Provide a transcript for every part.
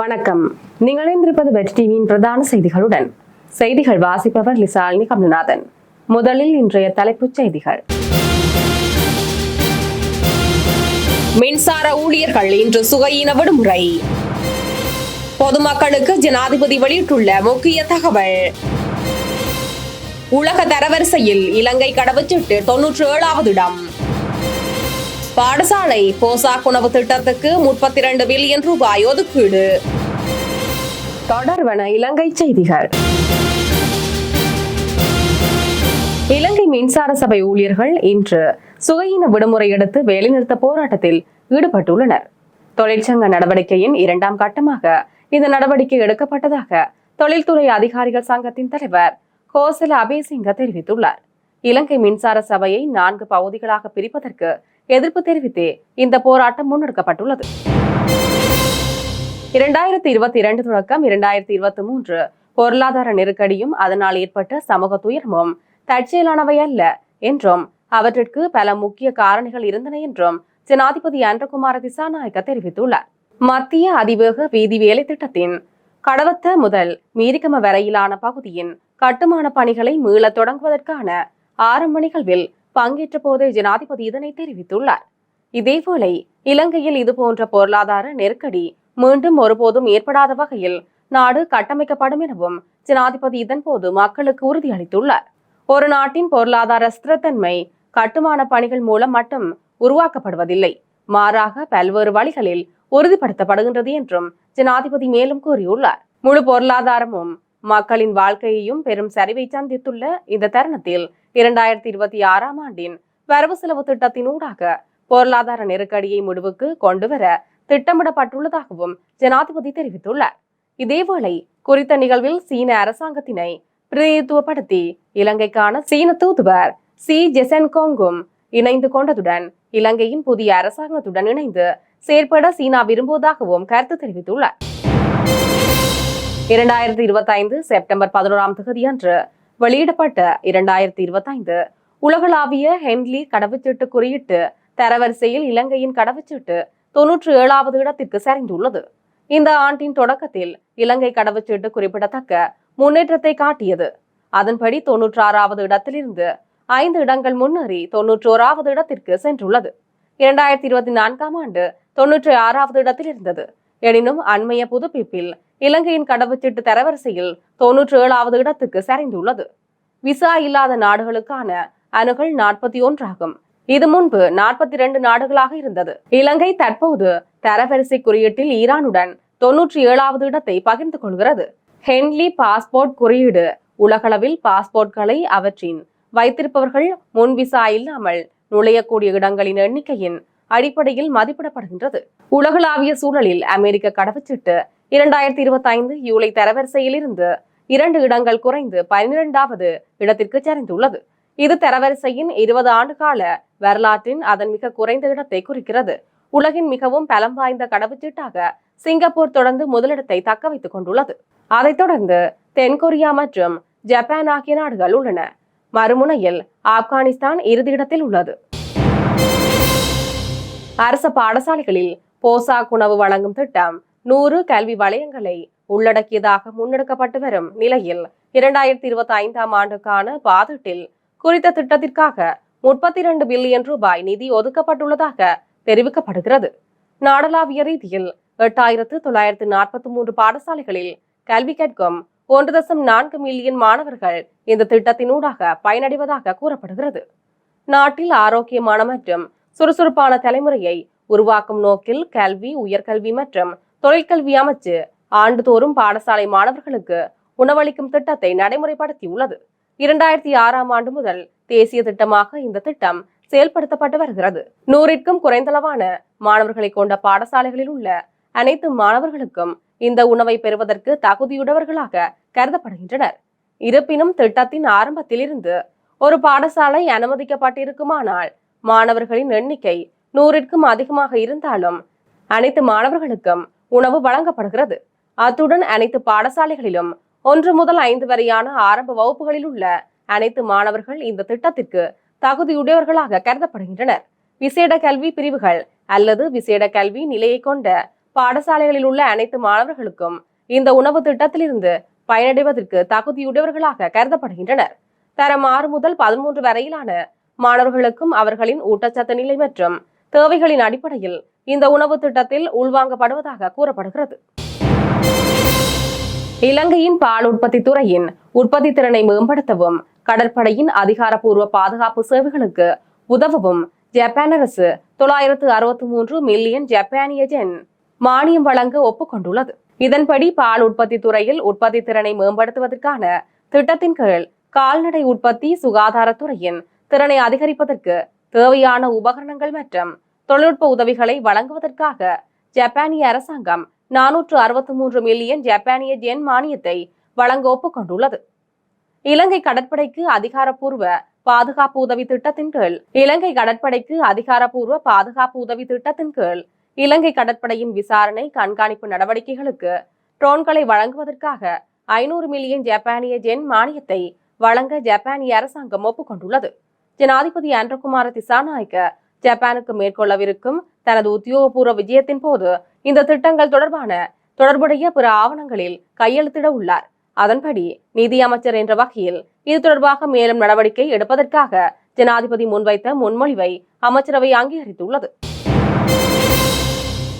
வணக்கம். நீங்கள் இணைந்திருப்பது வெற்றி டிவியின் பிரதான செய்திகளுடன். செய்திகள் வாசிப்பவர் லிசாலினி கமல்நாதன் முதலில் இன்றைய தலைப்புச் செய்திகள். மின்சார ஊழியர்கள் இன்று சுகையின விடுமுறை. பொதுமக்களுக்கு ஜனாதிபதி வெளியிட்டுள்ள முக்கிய தகவல். உலக தரவரிசையில் இலங்கை கடவுச்சீட்டு தொன்னூற்று ஏழாவது இடம். பாடசாலை போசாக் உணவு திட்டத்துக்கு முப்பத்தி இரண்டு பில்லியன் ரூபாய் ஒதுக்கீடு. தொடர்வன இலங்கை செய்திகள். இலங்கை மின்சார சபை ஊழியர்கள் இன்று சுகையின விடுமுறை எடுத்து வேலைநிறுத்த போராட்டத்தில் ஈடுபட்டுள்ளனர். தொழிற்சங்க நடவடிக்கையின் இரண்டாம் கட்டமாக இந்த நடவடிக்கை எடுக்கப்பட்டதாக தொழில்துறை அதிகாரிகள் சங்கத்தின் தலைவர் கோசல அபேசிங்க தெரிவித்துள்ளார். இலங்கை மின்சார சபையை நான்கு பகுதிகளாக பிரிப்பதற்கு எதிர்ப்பு தெரிவித்தே இந்த போராட்டம் முன்னெடுக்கப்பட்டுள்ளது. இரண்டாயிரத்தி இருபத்தி இரண்டு தொடக்கம் இரண்டாயிரத்தி இருபத்தி மூன்று பொருளாதார நெருக்கடியும் அதனால் ஏற்பட்ட சமூக துயரமும் தற்செயலானவை அல்ல என்றும் அவற்றிற்கு பல முக்கிய காரணிகள் இருந்தன என்றும் ஜனாதிபதி அன்றகுமார திசாநாயக்க தெரிவித்துள்ளார். மத்திய அதிவேக வீதி வேலை திட்டத்தின் கடவத்த முதல் மீரிக்கம வரையிலான பகுதியின் கட்டுமான பணிகளை மீளத் தொடங்குவதற்கான ஆரம்ப நிகழ்வில் பங்கேற்ற போது ஜனாதிபதி இதனை தெரிவித்துள்ளார். இதேவேளை இலங்கையில் இதுபோன்ற பொருளாதார நெருக்கடி மீண்டும் ஒருபோதும் ஏற்படாத வகையில் நாடு கட்டமைக்கப்படும் எனவும் ஜனாதிபதி இதன்போது மக்களுக்கு உறுதியளித்துள்ளார். ஒரு நாட்டின் பொருளாதார ஸ்திரத்தன்மை கட்டுமான பணிகள் மூலம் மட்டும் உருவாக்கப்படுவதில்லை. மாறாக பல்வேறு வழிகளில் உறுதிப்படுத்தப்படுகின்றது என்றும் ஜனாதிபதி மேலும் கூறியுள்ளார். முழு பொருளாதாரமும் மக்களின் வாழ்க்கையையும் பெரும் சரிவை சந்தித்துள்ள இந்த தருணத்தில் இரண்டாயிரத்தி இருபத்தி ஆறாம் ஆண்டின் வரவு செலவு திட்டத்தினூடாக பொருளாதார நெருக்கடியை முடிவுக்கு கொண்டுவர திட்டமிடப்பட்டுள்ளதாகவும் ஜனாதிபதி தெரிவித்துள்ளார். இதேவேளை குறித்த நிகழ்வில் சீன அரசாங்கத்தினை பிரதிநிதித்துவப்படுத்தி இலங்கைக்கான சீன தூதுவர் சி ஜெசன்கோங்கும் இணைந்து கொண்டதுடன் இலங்கையின் புதிய அரசாங்கத்துடன் இணைந்து செயற்பட சீனா விரும்புவதாகவும் கருத்து தெரிவித்துள்ளார். இரண்டாயிரத்தி இருபத்தி ஐந்து செப்டம்பர் பதினோராம் தேதியன்று வெளியிடப்பட்ட இரண்டாயிரத்தி இருபத்தைந்து உலகளாவிய ஹென்லி கடவுச்சீட்டு குறியீட்டு தரவரிசையில் இலங்கையின் கடவுச்சீட்டு தொன்னூற்று ஏழாவது இடத்திற்கு சரிந்துள்ளது. இந்த ஆண்டின் தொடக்கத்தில் இலங்கை கடவுச்சீட்டு குறிப்பிடத்தக்க முன்னேற்றத்தை காட்டியது. அதன்படி தொன்னூற்றி ஆறாவது இடத்திலிருந்து ஐந்து இடங்கள் முன்னேறி தொன்னூற்றி ஓராவது இடத்திற்கு சென்றுள்ளது. இரண்டாயிரத்தி இருபத்தி நான்காம் ஆண்டு தொன்னூற்றி ஆறாவது இடத்தில் இருந்தது எனினும் அண்மைய புதுப்பிப்பில் இலங்கையின் கடவுச்சீட்டு தரவரிசையில் தொன்னூற்றி ஏழாவது இடத்துக்கு சரிந்துள்ளது. விசா இல்லாத நாடுகளுக்கான அணுகல் நாற்பத்தி ஒன்றாகும். இது முன்பு நாற்பத்தி இரண்டு நாடுகளாக இருந்தது. இலங்கை தற்போது தரவரிசை குறியீட்டில் ஈரானுடன் தொன்னூற்றி ஏழாவது இடத்தை பகிர்ந்து கொள்கிறது. ஹென்லி பாஸ்போர்ட் குறியீடு உலகளவில் பாஸ்போர்ட்களை அவற்றின் வைத்திருப்பவர்கள் முன் விசா இல்லாமல் நுழையக்கூடிய இடங்களின் எண்ணிக்கையின் அடிப்படையில் மதிப்பிடப்படுகின்றது. உலகளாவிய சூழலில் அமெரிக்க கடவுச்சீட்டு இரண்டாயிரத்தி இருபத்தி ஐந்து ஜூலை தரவரிசையில் இருந்து இரண்டு இடங்கள் குறைந்து பனிரெண்டாவது இடத்திற்கு சரிந்துள்ளது. இது தரவரிசையின் இருபது ஆண்டு கால வரலாற்றின் அதன் மிக குறைந்த இடத்தை குறிக்கிறது. உலகின் மிகவும் பலம் வாய்ந்த கடவுச்சீட்டாக சிங்கப்பூர் தொடர்ந்து முதலிடத்தை தக்க வைத்துக் கொண்டுள்ளது. அதைத் தொடர்ந்து தென்கொரியா மற்றும் ஜப்பான் ஆகிய நாடுகள் உள்ளன. மறுமுனையில் ஆப்கானிஸ்தான் இறுதி இடத்தில் உள்ளது. அரசு பாடசாலைகளில் போசாக் உணவு வழங்கும் திட்டம் நூறு கல்வி வலயங்களை உள்ளடக்கியதாக முன்னெடுக்கப்பட்டு வரும் நிலையில் இரண்டாயிரத்தி இருபத்தி ஐந்தாம் ஆண்டுக்கான பாதீட்டில் குறித்த திட்டத்திற்காக முப்பத்தி இரண்டு பில்லியன் ரூபாய் நிதி ஒதுக்கப்பட்டுள்ளதாக தெரிவிக்கப்படுகிறது. நாடளாவிய ரீதியில் எட்டாயிரத்து தொள்ளாயிரத்து நாற்பத்தி மூன்று பாடசாலைகளில் கல்வி கற்கும் ஒன்று தசம் நான்கு மில்லியன் மாணவர்கள் இந்த திட்டத்தினூடாக பயனடைவதாக கூறப்படுகிறது. நாட்டில் ஆரோக்கியமான மற்றும் சுறுசுறுப்பான தலைமுறையை உருவாக்கும் நோக்கில் கல்வி உயர்கல்வி மற்றும் தொழிற்கல்வி அமைச்சு ஆண்டுதோறும் பாடசாலை மாணவர்களுக்கு உணவளிக்கும் திட்டத்தை நடைமுறைப்படுத்தியுள்ளது. இரண்டாயிரத்தி ஆறாம் ஆண்டு முதல் தேசிய திட்டமாக இந்த திட்டம் செயல்படுத்தப்பட்டு வருகிறது. நூறிற்கும் குறைந்தளவான மாணவர்களை கொண்ட பாடசாலைகளில் உள்ள அனைத்து மாணவர்களுக்கும் இந்த உணவை பெறுவதற்கு தகுதியுடையவர்களாக கருதப்படுகின்றனர். இருப்பினும் திட்டத்தின் ஆரம்பத்திலிருந்து ஒரு பாடசாலை அனுமதிக்கப்பட்டிருக்குமானால் மாணவர்களின் எண்ணிக்கை நூறிற்கும் அதிகமாக இருந்தாலும் அனைத்து மாணவர்களுக்கும் உணவு வழங்கப்படுகிறது. அத்துடன் அனைத்து பாடசாலைகளிலும் ஒன்று முதல் ஐந்து வரையான ஆரம்ப வகுப்புகளில் உள்ள அனைத்து மாணவர்கள் இந்த திட்டத்திற்கு தகுதியுடையவர்களாக கருதப்படுகின்றனர். விசேட கல்வி பிரிவுகள் அல்லது விசேட கல்வி நிலையை கொண்ட பாடசாலைகளில் உள்ள அனைத்து மாணவர்களுக்கும் இந்த உணவு திட்டத்திலிருந்து பயனடைவதற்கு தகுதியுடையவர்களாக கருதப்படுகின்றனர். தரம் ஆறு முதல் பதிமூன்று வரையிலான மாணவர்களுக்கும் அவர்களின் ஊட்டச்சத்து நிலை மற்றும் தேவைகளின் அடிப்படையில் இந்த உணவு திட்டத்தில் உள்வாங்கப்படுவதாக கூறப்படுகிறது. இலங்கையின் பால் உற்பத்தி துறையின் உற்பத்தி திறனை மேம்படுத்தவும் கடற்படையின் அதிகாரப்பூர்வ பாதுகாப்பு சேவைகளுக்கு உதவவும் ஜப்பான் அரசு தொள்ளாயிரத்து அறுபத்தி மூன்று மில்லியன் ஜப்பானிய ஜென் மானியம் வழங்க ஒப்புக்கொண்டுள்ளது. இதன்படி பால் உற்பத்தி துறையில் உற்பத்தி திறனை மேம்படுத்துவதற்கான திட்டத்தின் கீழ் கால்நடை உற்பத்தி சுகாதாரத்துறையின் திறனை அதிகரிப்பதற்கு தேவையான உபகரணங்கள் மற்றும் தொழில்நுட்ப உதவிகளை வழங்குவதற்காக ஜப்பானிய அரசாங்கம் நானூற்று அறுபத்தி மூன்று மில்லியன் ஜப்பானிய ஜென் மானியத்தை வழங்க ஒப்புக்கொண்டுள்ளது. இலங்கை கடற்படைக்கு அதிகாரப்பூர்வ பாதுகாப்பு உதவி திட்டத்தின் கீழ் இலங்கை கடற்படைக்கு அதிகாரப்பூர்வ பாதுகாப்பு உதவி திட்டத்தின் கீழ் இலங்கை கடற்படையின் விசாரணை கண்காணிப்பு நடவடிக்கைகளுக்கு ட்ரோன்களை வழங்குவதற்காக ஐநூறு மில்லியன் ஜப்பானிய ஜென் மானியத்தை வழங்க ஜப்பானிய அரசாங்கம் ஒப்புக்கொண்டுள்ளது. ஜனாதிபதி அன்றகுமார திசாநாயக்க ஜப்பானுக்கு மேற்கொள்ளவிருக்கும் தனது உத்தியோகபூர்வ விஜயத்தின் போது இந்த திட்டங்கள் தொடர்பான தொடர்புடைய பிற ஆவணங்களில் கையெழுத்திட உள்ளார். அதன்படி நிதி அமைச்சர் என்ற வகையில் இது தொடர்பாக மேலும் நடவடிக்கை எடுப்பதற்காக ஜனாதிபதி முன்வைத்த முன்மொழிவை அமைச்சரவை அங்கீகரித்துள்ளது.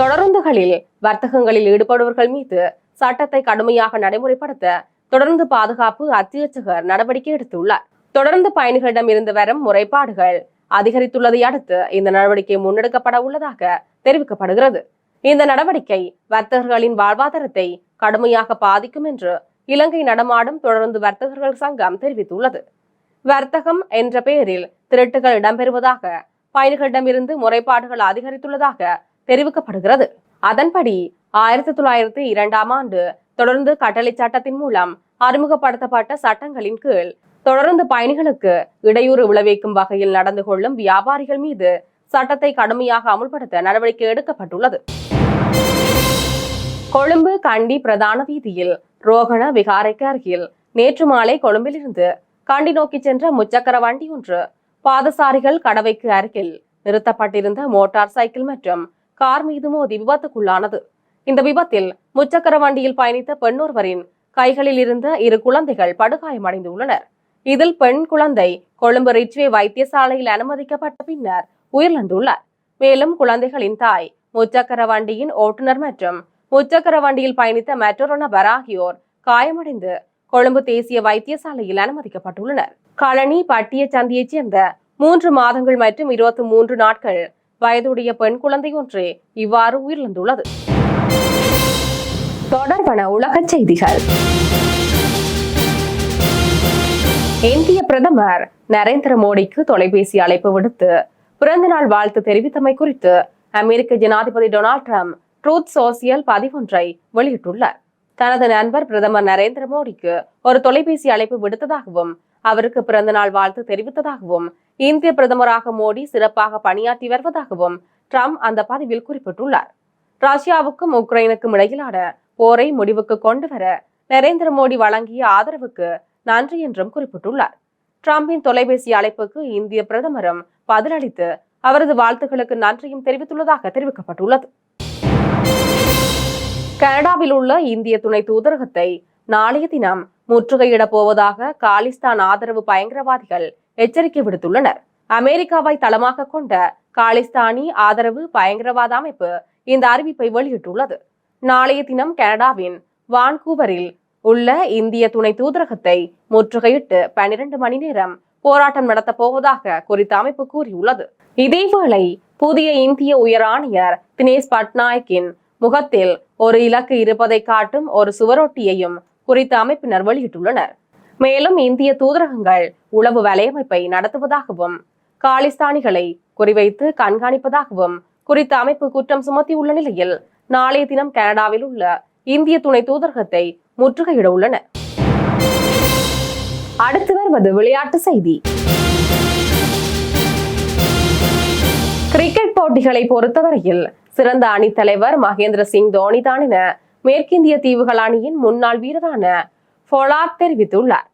தொடருந்துகளில் வர்த்தகங்களில் ஈடுபடுவர்கள் மீது சட்டத்தை கடுமையாக நடைமுறைப்படுத்த தொடர்ந்து பாதுகாப்பு அத்தியட்சகர் நடவடிக்கை எடுத்துள்ளார். தொடர்ந்து பயணிகளிடம் இருந்து வரும் முறைப்பாடுகள் அதிகரித்துள்ளதை அடுத்து இந்த நடவடிக்கை முன்னெடுக்கப்பட உள்ளதாக தெரிவிக்கப்படுகிறது. இந்த நடவடிக்கை வர்த்தகர்களின் வாழ்வாதாரத்தை கடுமையாக பாதிக்கும் என்று இலங்கை நடமாடும் தொடர்ந்து வர்த்தகர்கள் சங்கம் தெரிவித்துள்ளது. வர்த்தகம் என்ற பெயரில் திருட்டுகள் இடம்பெறுவதாக பயணிகளிடமிருந்து முறைப்பாடுகள் அதிகரித்துள்ளதாக தெரிவிக்கப்படுகிறது. அதன்படி ஆயிரத்தி தொள்ளாயிரத்தி இரண்டாம் ஆண்டு தொடர்ந்து கட்டளை சட்டத்தின் மூலம் அறிமுகப்படுத்தப்பட்ட சட்டங்களின் கீழ் தொடர்ந்து பயணிகளுக்கு இடையூறு விளைவிக்கும் வகையில் நடந்து கொள்ளும் வியாபாரிகள் மீது சட்டத்தை கடுமையாக அமுல்படுத்த நடவடிக்கை எடுக்கப்பட்டுள்ளது. கொழும்பு கண்டி பிரதான வீதியில் ரோகண விகாரைக்கு அருகில் நேற்று மாலை கொழும்பிலிருந்து கண்டி நோக்கி சென்ற முச்சக்கர வண்டி ஒன்று பாதசாரிகள் கடவைக்கு அருகில் நிறுத்தப்பட்டிருந்த மோட்டார் சைக்கிள் மற்றும் கார் மீது மோதி விபத்துக்குள்ளானது. இந்த விபத்தில் முச்சக்கர வண்டியில் பயணித்த பெண்ணொருவரின் கைகளில் இருந்த இரு குழந்தைகள் படுகாயமடைந்துள்ளனர். இதில் பெண் குழந்தை கொழும்பு ரிச்வே வைத்தியசாலையில் அனுமதிக்கப்பட்ட பின்னர் உயிரிழந்துள்ளார். மேலும் குழந்தைகளின் தாய் முச்சக்கர வண்டியின் ஓட்டுநர் மற்றும் முச்சக்கர வண்டியில் பயணித்த மற்றொரு நபர் ஆகியோர் காயமடைந்து கொழும்பு தேசிய வைத்தியசாலையில் அனுமதிக்கப்பட்டுள்ளனர். களனி பட்டிய சந்தியைச் சேர்ந்த மூன்று மாதங்கள் மற்றும் இருபத்தி மூன்று நாட்கள் வயதுடைய பெண் குழந்தை ஒன்று இவ்வாறு உயிரிழந்துள்ளது. தொடர்பான உலகச் செய்திகள். இந்திய பிரதமர் நரேந்திர மோடிக்கு தொலைபேசி அழைப்பு விடுத்து பிறந்தநாள் வாழ்த்து தெரிவித்தமை குறித்து அமெரிக்க ஜனாதிபதி டொனால்ட் ட்ரம்ப் ட்ரூத் சோசியல் பதிவொன்றை வெளியிட்டுள்ளார். தனது நண்பர் பிரதமர் நரேந்திர மோடிக்கு ஒரு தொலைபேசி அழைப்பு விடுத்ததாகவும் அவருக்கு பிறந்தநாள் வாழ்த்து தெரிவித்ததாகவும் இந்திய பிரதமராக மோடி சிறப்பாக பணியாற்றி வருவதாகவும் ட்ரம்ப் அந்த பதிவில் குறிப்பிட்டுள்ளார். ரஷ்யாவுக்கும் உக்ரைனுக்கும் இடையிலான போரை முடிவுக்கு கொண்டு வர நரேந்திர மோடி வழங்கிய ஆதரவுக்கு நன்றி என்றும் குறிப்பிட்டுள்ளார். டிரம்பின் தொலைபேசி அழைப்புக்கு இந்திய பிரதமரும் பதிலளித்து அவரது வாழ்த்துக்களுக்கு நன்றியும் தெரிவித்துள்ளதாக தெரிவிக்கப்பட்டுள்ளது. கனடாவில் உள்ள இந்திய துணை தூதரகத்தை நாளைய தினம் முற்றுகையிடப் போவதாக காலிஸ்தான் ஆதரவு பயங்கரவாதிகள் எச்சரிக்கை விடுத்துள்ளனர். அமெரிக்காவை தளமாக கொண்ட காலிஸ்தானி ஆதரவு பயங்கரவாத அமைப்பு இந்த அறிவிப்பை வெளியிட்டுள்ளது. நாளைய தினம் கனடாவின் வான்கூவரில் உள்ள இந்திய துணை தூதரகத்தை முற்றுகையிட்டு பனிரெண்டு மணி நேரம் போராட்டம் நடத்தப் போவதாக குறித்த அமைப்பு கூறியுள்ளது. இதேவேளை புதிய இந்திய உயர் ஆணையர் தினேஷ் பட்நாயக்கின் முகத்தில் ஒரு இலக்கு இருப்பதை காட்டும் ஒரு சுவரொட்டியையும் குறித்த அமைப்பினர் வெளியிட்டுள்ளனர். மேலும் இந்திய தூதரகங்கள் உளவு வலையமைப்பை நடத்துவதாகவும் காலிஸ்தானிகளை குறிவைத்து கண்காணிப்பதாகவும் குறித்த அமைப்பு குற்றம் சுமத்தியுள்ள நிலையில் நாளைய தினம் கனடாவில் உள்ள இந்திய துணை தூதரகத்தை முற்றுகையிட உள்ளனர் அடுத்து வருவது விளையாட்டு செய்தி. கிரிக்கெட் போட்டிகளை பொறுத்தவரையில் சிறந்த அணித் தலைவர் மகேந்திர சிங் தோனிதான் என மேற்கிந்திய தீவுகள் அணியின் முன்னாள் வீரரான ஃபொலாக் தெரிவித்துள்ளார்.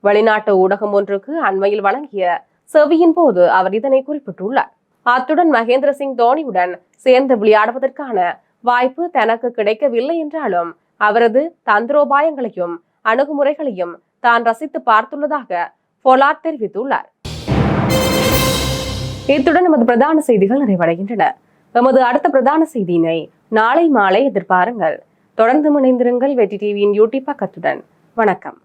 வெளிநாட்டு ஊடகம் ஒன்றுக்கு அண்மையில் வழங்கிய செவியின் போது அவர் இதனை குறிப்பிட்டுள்ளார். அத்துடன் மகேந்திர சிங் தோனியுடன் சேர்ந்து விளையாடுவதற்கான வாய்ப்பு தனக்கு கிடைக்கவில்லை என்றாலும் அவரது தந்திரோபாயங்களையும் அணுகுமுறைகளையும் தான் ரசித்து பார்த்துள்ளதாக பொலாட் தெரிவித்துள்ளார். இத்துடன் நமது பிரதான செய்திகள் நிறைவடைகின்றன. நமது அடுத்த பிரதான செய்தியினை நாளை மாலை எதிர்பாருங்கள். தொடர்ந்து முனைந்திருங்கள் வெற்றி டிவியின் யூடியூப் பக்கத்துடன். வணக்கம்.